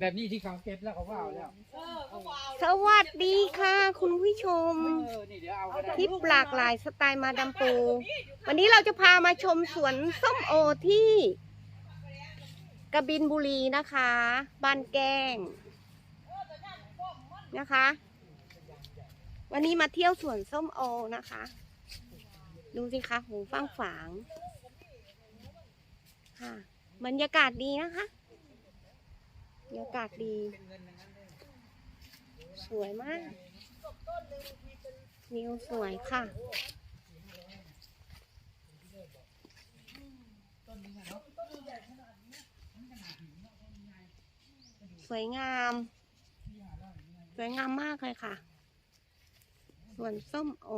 แบบนี้ที่เขาเก็บแล้วเขาก็เอาแล้วสวัสดีค่ะ คุณผู้ชม เออนี่เดี๋ยวเอาก็ได้คลิปหลากหลายสไตล์มาดามปู วันนี้เราจะพามาชมสวนส้มโอที่กบินบุรีนะคะ บ้านแก้งนะคะ วันนี้มาเที่ยวสวนส้มโอนะคะ ดูสิคะหูฟังฝางค่ะ บรรยากาศดีนะคะ บรรยากาศดี สวยมากวิวสวยค่ะ สวยงาม สวยงามมากเลยค่ะ ส่วนส้มโอ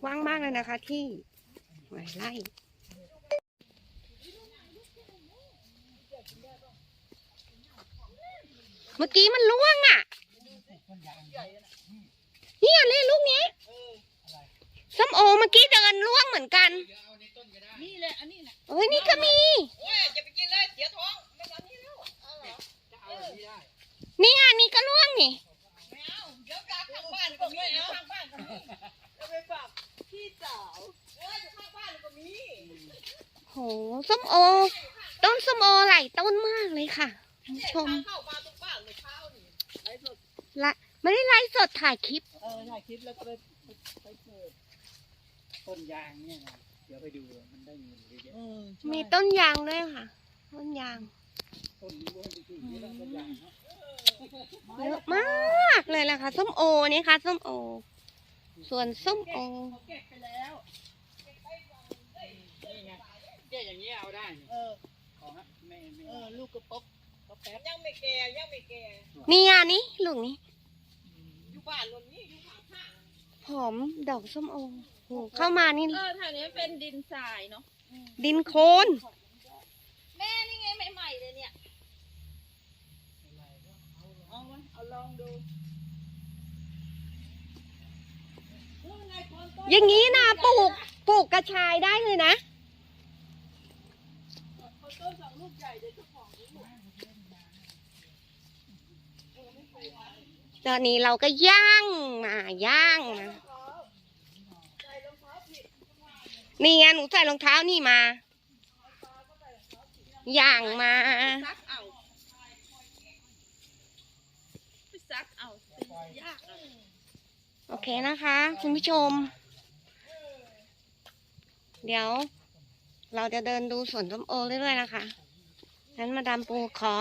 กว้างมากเลยนะคะ ที่หลายไร่เมื่อกี้มันล่วงอะนี่อะเล่ลูกนี้ส้มโอเมื่อกี้เดินล่วงเหมือนกัน นี่เลยอันนี้แหละเอ้ยนี่ก็มีโอ้ยจะไปกินเลยเสียท้องไม่เอานี่แล้วเอาเหรอจะเอาแบบนี้ได้นี่อะนี่ก็ล่วงนี่ ไม่เอาเดี๋ยวกลับข้างบ้านก็มีเดี๋ยวข้างบ้านก็มีจะไปฝากพี่สาวเอ้ยอยู่ข้างบ้านก็มี โห ส้มโอ ต้นส้มโอหลายต้นมากเลยค่ะคุณผู้ชมเข้ามาตรงบ้านเมื่อเช้านี่ไอ้สดละไม่ได้ไลฟ์สดถ่ายคลิป เออถ่ายคลิปแล้วก็ไปไปเปิดต้นยางเนี่ยนะเดี๋ยวไปดูมันได้เงินเยอะเออมีต้นยางด้วยค่ะ ต้นยางๆต้นนี้ก็จริงๆนี่แหละต้นยางเนาะเยอะมากเลยแหละค่ะ ส้มโอนี่ค่ะ ส้มโอ ส่วนส้มโอ เขาเก็บไปแล้ว นี่ไงแค่อย่างนี้ เอาได้นี่เออ ของฮะไม่ไม่เออลูกกระป๊อกกระแป๊บยังไม่แก่ยังไม่แก่นี่อะนี่ลูกนี้อยู่บ้านรนนี้อยู่ข้างข้างหอมดอกส้มโอโหเข้ามานี่เออแถวนี้เป็นดินทรายเนาะดินโคลนแม่นี่ไงใหม่ๆเลยเนี่ยเอามาเอาลองดูอย่างนี้นะปลูกปลูกกระชายได้เลยนะ เขาต้นสองลู กใหญ่เดี๋ยวเจ้าของรู้ตอนนี้เราก็ย่างมาย่างมานี่ไงหนูใส่รองเท้านี่มา ย่างมา ซักเอาไปซักเอายากโอเคนะคะ คุณผู้ชม เดี๋ยว เราจะเดินดูสวนส้มโอเรื่อยๆนะคะ งั้นมาดามปูขอ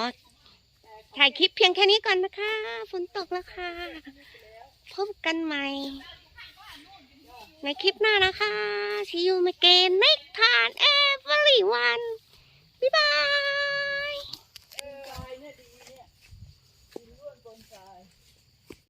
ถ่ายคลิปเพียงแค่นี้ก่อนนะคะ ฝนตกแล้วค่ะ พบกันใหม่ ในคลิปหน้านะคะ See you again next time everyone